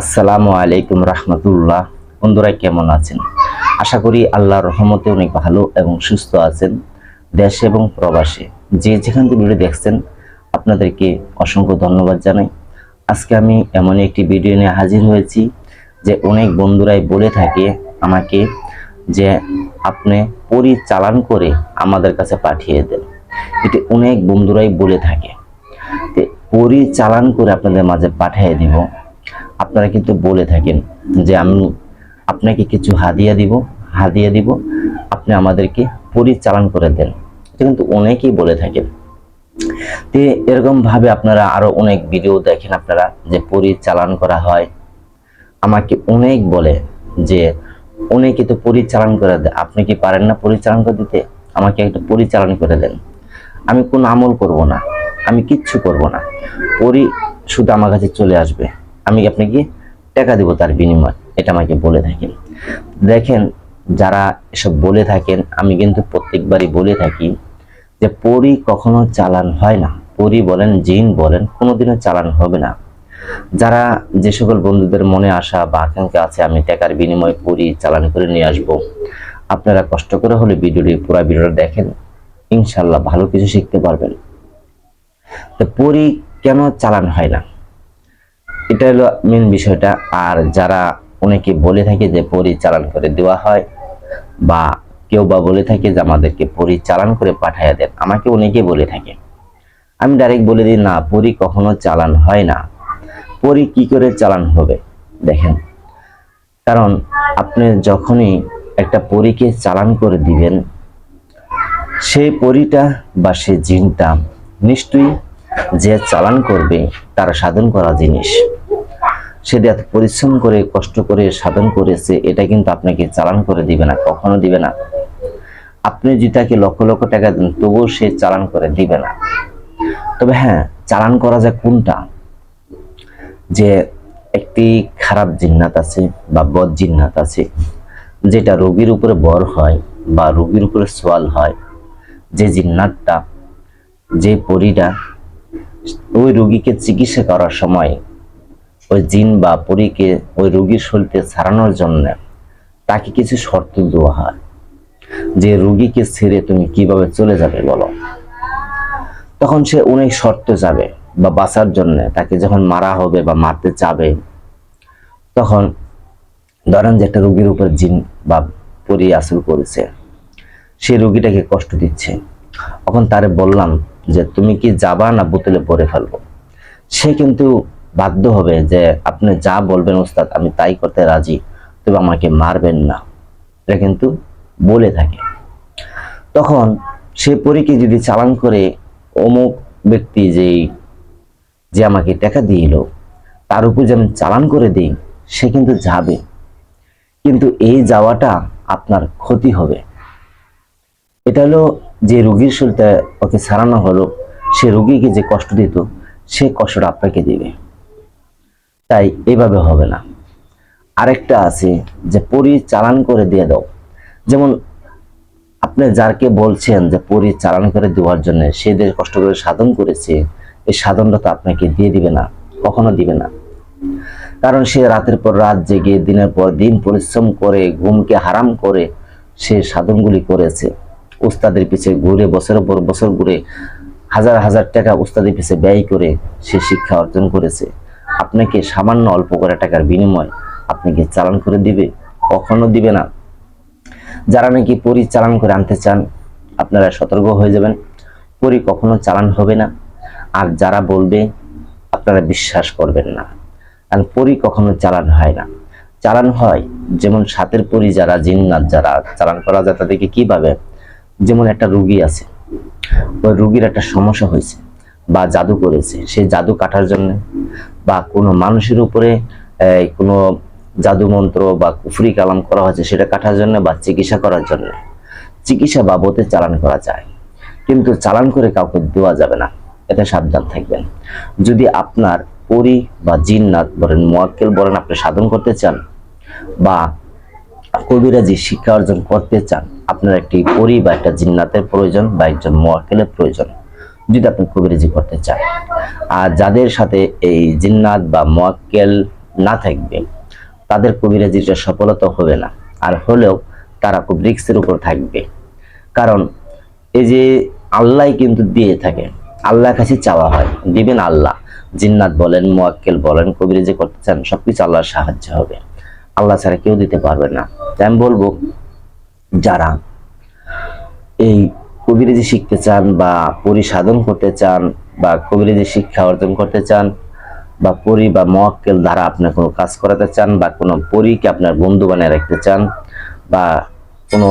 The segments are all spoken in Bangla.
আসসালামু আলাইকুম রহমতুল্লাহ। বন্ধুরা, কেমন আছেন? আশা করি আল্লাহর রহমতে অনেক ভালো এবং সুস্থ আছেন দেশে এবং প্রবাসে। যে যেখান থেকে ভিডিও দেখছেন, আপনাদেরকে অসংখ্য ধন্যবাদ জানাই। আজকে আমি এমন একটি ভিডিও নিয়ে হাজির হয়েছি যে অনেক বন্ধুরাই বলে থাকে আমাকে যে আপনি পরিচালন করে আমাদের কাছে পাঠিয়ে দেন। এটি অনেক বন্ধুরাই বলে থাকে। পরিচালন করে আপনাদের মাঝে পাঠিয়ে দিব। আপনারা কিন্তু বলে থাকেন যে আমি আপনাকে কিছু হাদিয়া দিব হাদিয়া দিব, আপনি আমাদেরকে পরিচালন করে দেন। এটা কিন্তু অনেকেই বলে থাকেন। তো এরকম ভাবে আপনারা আরও অনেক ভিডিও দেখেন আপনারা যে পরিচালন করা হয়। আমাকে অনেক বলে যে, অনেকে তো পরিচালন করে দেয় আপনি কি পারেন না পরিচালন করে দিতে? আমাকে একটা পরিচালন করে দেন। আমি কোনো আমল করব না, আমি কিচ্ছু করব না। পরি, শুধু আমার কাছে চলে আসবে। আমি আপনাকে টাকা দিব তার বিনিময়, এটা আমাকে বলে থাকেন। দেখেন, যারা এসব বলে থাকেন, আমি কিন্তু প্রত্যেকবারই বলে থাকি যে, পরি কখনো চালান হয় না। পরি বলেন, জিন বলেন, কোনোদিনও চালান হবে না। যারা যে সকল বন্ধুদের মনে আসা বা আকাঙ্ক্ষা আছে, আমি টাকার বিনিময়ে পরি চালান করে নিয়ে আসব। আপনারা কষ্ট করে হলে ভিডিওটি পুরো ভিডিওটা দেখেন ইনশাল্লাহ ভালো কিছু শিখতে পারবেন। তো পরি কেন চালান হয় না? এটা হলো মেন বিষয়টা। আর যারা অনেকে বলে থাকে যে পরিচালন করে দেওয়া হয়, বা কেউ বা বলে থাকে যে আমাদেরকে পরিচালন করে পাঠাইয়া দেন, আমাকে অনেকে বলে থাকে। আমি ডাইরেক্ট বলে দিই, না, পরি কখনো চালান হয় না। পরি কি করে চালান হবে? দেখেন, কারণ আপনি যখনই একটা পরীকে চালান করে দিবেন সেই পরিটা বা সে জিনটা নিশ্চয়ই যে চালান করবে, তার সাধন করা জিনিস। সে এত পরিশ্রম করে, কষ্ট করে, সাধন করেছে, এটা কিন্তু আপনাকে চালান করে দিবে না, কখনো দিবে না। আপনি যদি তাকে লক্ষ লক্ষ টাকা দেন, তবুও সে চালান করে দিবে না। তবে হ্যাঁ চালান করা যায় কোনটা? যে একটি খারাপ জিন্নাত আছে বা বদ জিন্নাত আছে, যেটা রোগীর উপরে বর হয় বা রোগীর উপরে সোয়াল হয়, যে জিন্নাতটা, যে পরিটা, ওই রোগীকে চিকিৎসা করার সময় ওই জিন বা পরীকে ওই রুগীর শরীরতে ছাড়ানোর জন্য তাকে কিছু শর্ত দেওয়া হয়। যে রুগীকে ছেড়ে তুমি কীভাবে চলে যাবে বলো। তখন সে অনেক শর্ত যাবে বা বাঁচার জন্য তাকে যখন মারা হবে বা মারতে চাবে, তখন ধরেন যে একটা রুগীর উপর জিন বা পরি আসল করেছে, সে রুগীটাকে কষ্ট দিচ্ছে। তখন তারে বললাম যে, তুমি কি যাবা না বোতলে পরে ফেলব? সে কিন্তু বাধ্য হবে যে আপনি যা বলবেন ওস্তাদ, আমি তাই করতে রাজি। তবে আমাকে মারবেন না। এটা কিন্তু বলে থাকে। তখন সে পরীকে যদি চালান করে, অমুক ব্যক্তি যেই, যে আমাকে টাকা দিল, তার উপর যে আমি চালান করে দিই, সে কিন্তু যাবে। কিন্তু এই যাওয়াটা আপনার ক্ষতি হবে। এটা হলো যে রুগীর শরীরটা ওকে সারানো হলো, সে রুগীকে যে কষ্ট দিত, সে কষ্টটা আপনাকে দিবে। তাই এভাবে হবে না। আরেকটা আছে যে পরিচালন করে দিয়ে দাও। যেমন আপনি যারকে বলছেন যে পরিচালন করে দেওয়ার জন্য সে যে কষ্ট করে সাধন করেছে, এই সাধনটা তো আপনাকে দিয়ে দিবে না, কখনো দিবে না। কারণ সে রাতের পর রাত জেগে, দিনের পর দিন পরিশ্রম করে, ঘুমকে হারাম করে সে সাধনগুলি করেছে। উস্তাদের পিছে ঘুরে, বছরের পর বছর ঘুরে হাজার হাজার টাকা উস্তাদের পিছে ব্যয় করে সে শিক্ষা অর্জন করেছে। আপনাকে সামান্য অল্প করে টাকার বিনিময় আপনাকে চালান করে দিবে? কখনো দিবে না। যারা নাকি পরিচালন করে আনতে চান, আপনারা সতর্ক হয়ে যাবেন। পরি কখনো চালান হবে না। আর যারা বলবে, আপনারা বিশ্বাস করবেন না। কারণ পরি কখনো চালান হয় না। চালান হয় যেমন সাতের পরি যারা, জিন্নাত যারা চালান করা যায় তাদেরকে কীভাবে? যেমন একটা রুগী আছে। ওই রুগীর একটা সমস্যা হয়েছে। বা জাদু করেছে। সেই জাদু কাটার জন্য বা কোনো মানুষের উপরে কোনো জাদু মন্ত্র বা কুফরি কালাম করা হয়েছে সেটা কাটার জন্য বা চিকিৎসা করার জন্য। চিকিৎসা বাবদে চালান করা যায়। কিন্তু চালান করে কাউকে দেওয়া যাবে না। এতে সাবধান থাকবেন। যদি আপনার পরি বা জিন্নাত বলেন মোয়াক্কেল বলেন আপনি সাধন করতে চান বা কবিরাজি শিক্ষা অর্জন করতে চান, আপনার একটি পরি বা একটা জিন্নাতের প্রয়োজন বা একজন মোয়াক্কেলের প্রয়োজন। যদি আপনি কবিরাজি করতে চান। আর যাদের সাথে এই জিন্নাত বা মোয়াক্কেল না থাকবে, তাদের কবিরাজিটা সফলতা হবে না। আর হলেও তারা খুব রিক্সের উপর থাকবে। কারণ এই যে আল্লাহ কিন্তু দিয়ে থাকে, আল্লাহর কাছে চাওয়া হয়। দিবেন আল্লাহ জিন্নাত বলেন, মোয়াক্কেল বলেন কবিরাজি করতে চান, সবকিছু আল্লাহর সাহায্য হবে। আল্লাহ ছাড়া কেউ দিতে পারবে না। তাই আমি বলব, যারা এই কবিরাজি শিখতে চান বা পরিসাধন করতে চান বা কবিরাজি শিক্ষা অর্জন করতে চান বা পরি বা মোয়াক্কেল দ্বারা আপনার কোনো কাজ করাতে চান বা কোনো পরীকে আপনার বন্ধু বানিয়ে রাখতে চান বা কোনো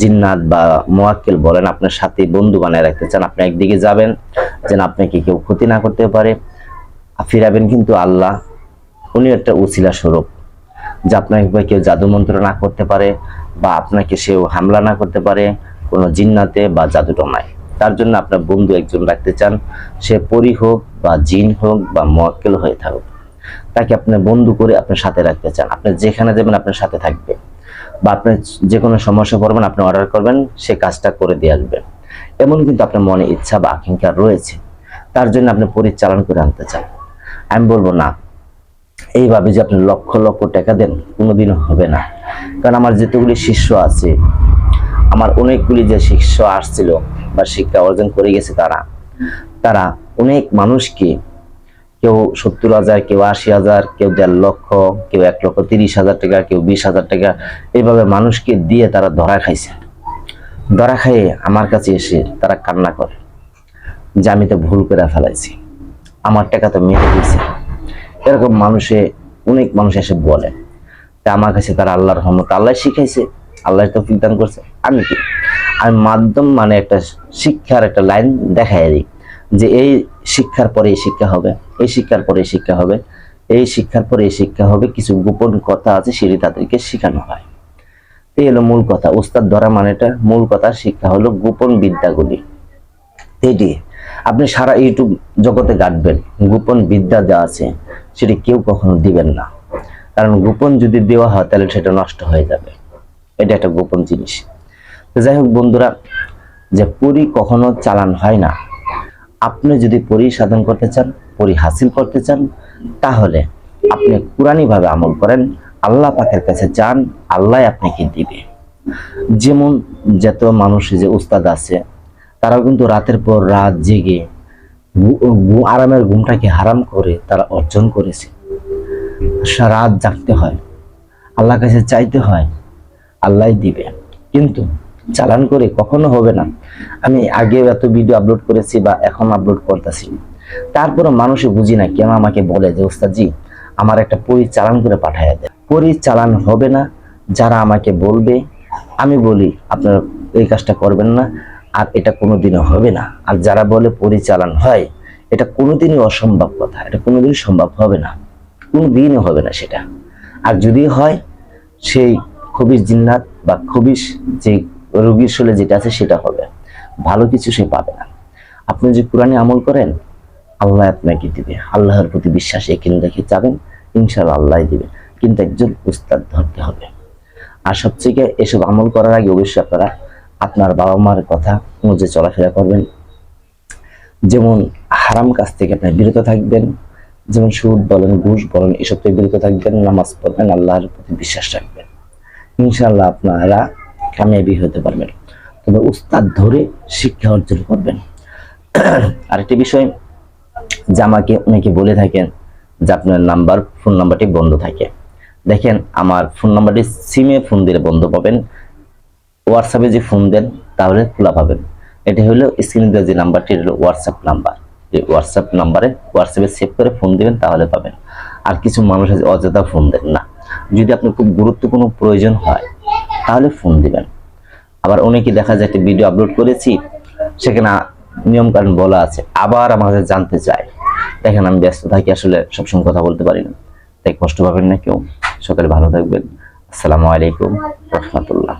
জিন্নাত বা মোয়াক্কেল বলেন আপনার সাথে বন্ধু বানিয়ে রাখতে চান, আপনি একদিকে যাবেন, যেন আপনাকে কেউ ক্ষতি না করতে পারে। ফিরাবেন কিন্তু আল্লাহ। উনি একটা উচিলা স্বরূপ যে আপনাকে কেউ জাদু মন্ত্র না করতে পারে বা আপনাকে সেও হামলা না করতে পারে। কোনো জিন্নাতে বা জাদুটনায়। তার জন্য আপনার বন্ধু একজন রাখতে চান। সে পরি হোক বা জিন হোক বা মোয়াক্কেল হয়ে থাকুক, তাকে আপনি বন্ধু করে আপনার সাথে রাখতে চান। আপনি যেখানে যাবেন আপনার সাথে থাকবে। বা আপনি যে কোনো সমস্যা পড়বেন, আপনি অর্ডার করবেন, সে কাজটা করে দিয়ে আসবে। এমন কিন্তু আপনার মনে ইচ্ছা বা আকাঙ্ক্ষা রয়েছে। তার জন্য আপনি পরিচালন করে আনতে চান। আমি বলব না, এইভাবে যে আপনি লক্ষ লক্ষ টাকা দেন, কোনোদিনও হবে না। কারণ আমার যেতগুলি শিষ্য আছে আমার অনেকগুলি যে শিষ্য আসছিল বা শিক্ষা অর্জন করে গেছে তারা তারা অনেক মানুষকে, কেউ সত্তর হাজার, কেউ আশি হাজার, কেউ দেড় লক্ষ, কেউ এক লক্ষ তিরিশ হাজার টাকা, কেউ বিশ হাজার টাকা এভাবে মানুষকে দিয়ে তারা ধরা খাইছে। ধরা খাইয়ে আমার কাছে এসে তারা কান্না করে, যে আমি তো ভুল করে ফেলাইছি, আমার টাকা তো মেরে দিয়েছে। এরকম মানুষে, অনেক মানুষ এসে বলে, তা আমার কাছে তারা আল্লাহর রহমত, আল্লাহ শিখাইছে। আল্লাহ তো দান করছে। আমি কি? আমি মাধ্যম মানে একটা শিক্ষার একটা লাইন দেখাই দিই যে এই শিক্ষার পরে এই শিক্ষা হবে, এই শিক্ষার পরে এই শিক্ষা হবে, এই শিক্ষার পরে এই শিক্ষা হবে, কিছু গোপন কথা আছে সেটি তাদেরকে শেখানো হয়। এই হলো মূল কথা। উস্তাদ ধরা মানেটা, মূল কথা শিক্ষা হলো গোপন বিদ্যাগুলি। এটি আপনি সারা ইউটিউব জগতে গাঁটবেন, গোপন বিদ্যা যা আছে সেটি কেউ কখনো দিবেন না। কারণ গোপন যদি দেওয়া হয় তাহলে সেটা নষ্ট হয়ে যাবে। এটা একটা গোপন জিনিস। যাই হোক বন্ধুরা, যে পরি কখনো চালান হয় না। আপনি যদি পরি সাধন করতে চান, পরি হাসিল করতে চান, তাহলে আপনি কোরআনী ভাবে আমল করেন, আল্লাহ পাকের কাছে চান, আল্লাহ আপনাকে দিবে। যেমন যত মানুষ যে উস্তাদ আছে, তারাও কিন্তু রাতের পর রাত জেগে আরামের ঘুমটাকে হারাম করে তারা অর্জন করেছে। সারা রাত জাগতে হয়। আল্লাহর কাছে চাইতে হয় আল্লাহ দিবে। কিন্তু চালান করে কখনো হবে না। আমি আগেও এত ভিডিও আপলোড করেছি বা এখন আপলোড করতেছি। তারপরে মানুষে বুঝি না কেন আমাকে বলে যে, ওস্তাদজি, আমার একটা পরিচালন করে পাঠায় দেয় পরিচালন হবে না, যারা আমাকে বলবে, আমি বলি, আপনারা এই কাজটা করবেন না, আর এটা কোনোদিনও হবে না। আর যারা বলে পরিচালন হয়, এটা কোনোদিনই অসম্ভব কথা, এটা কোনোদিনই সম্ভব হবে না। কোনোদিনও হবে না সেটা। আর যদি হয়, সেই খবিস জিন্নাত বা খবিস যে রোগীর শরীরে যেটা আছে সেটা হবে। ভালো কিছু সে পাবে না। আপনি যে কোরআনে আমল করেন, আল্লাহ আপনাকে দিবে। আল্লাহর প্রতি বিশ্বাস এখানে রেখে যাবেন, ইনশাআল্লাহ আল্লাহ দিবে। কিন্তু একজন উস্তাদ ধরতে হবে। আর সবথেকে এসব আমল করার আগে অবশ্যই আপনারা আপনার বাবা মার কথা অনুযায়ী চলাফেরা করবেন। যেমন হারাম কাজ থেকে আপনার বিরত থাকবেন, যেমন সুদ বলেন, ঘুষ বলেন, এসব থেকে বিরত থাকবেন, নামাজ পড়বেন, আল্লাহর প্রতি বিশ্বাস রাখবেন। ইনশাআল্লাহ আপনারা কামিয়াবি হতে পারবেন। তবে উস্তাদ ধরে শিক্ষা অর্জন করবেন। আরেকটি বিষয় যে আমাকে অনেকে বলে থাকেন যে আপনার নাম্বার, ফোন নাম্বারটি বন্ধ থাকে। দেখেন, আমার ফোন নাম্বারটি সিমে ফোন দিলে বন্ধ পাবেন। হোয়াটসঅ্যাপে যে ফোন দেন, তাহলে খোলা পাবেন। এটা হলো স্ক্রিনে দেওয়া যে নাম্বারটি, এটা হলো হোয়াটসঅ্যাপ নাম্বার। এই হোয়াটসঅ্যাপ নাম্বারে হোয়াটসঅ্যাপে সেভ করে ফোন দিবেন, তাহলে পাবেন। আর কিছু মানুষ আছে অযথা ফোন দেন না। যদি আপনার খুব গুরুত্বপূর্ণ প্রয়োজন হয়, তাহলে ফোন দিবেন। আবার অনেকে দেখা যায় একটা ভিডিও আপলোড করেছি, সেখানে নিয়ম কানুন বলা আছে, আবার আমাদের জানতে চাই দেখেন আমি ব্যস্ত থাকি, আসলে সবসময় কথা বলতে পারি না। তাই কষ্ট পাবেন না কেউ। সকালে ভালো থাকবেন। আসসালামু আলাইকুম, রহমতুল্লাহ।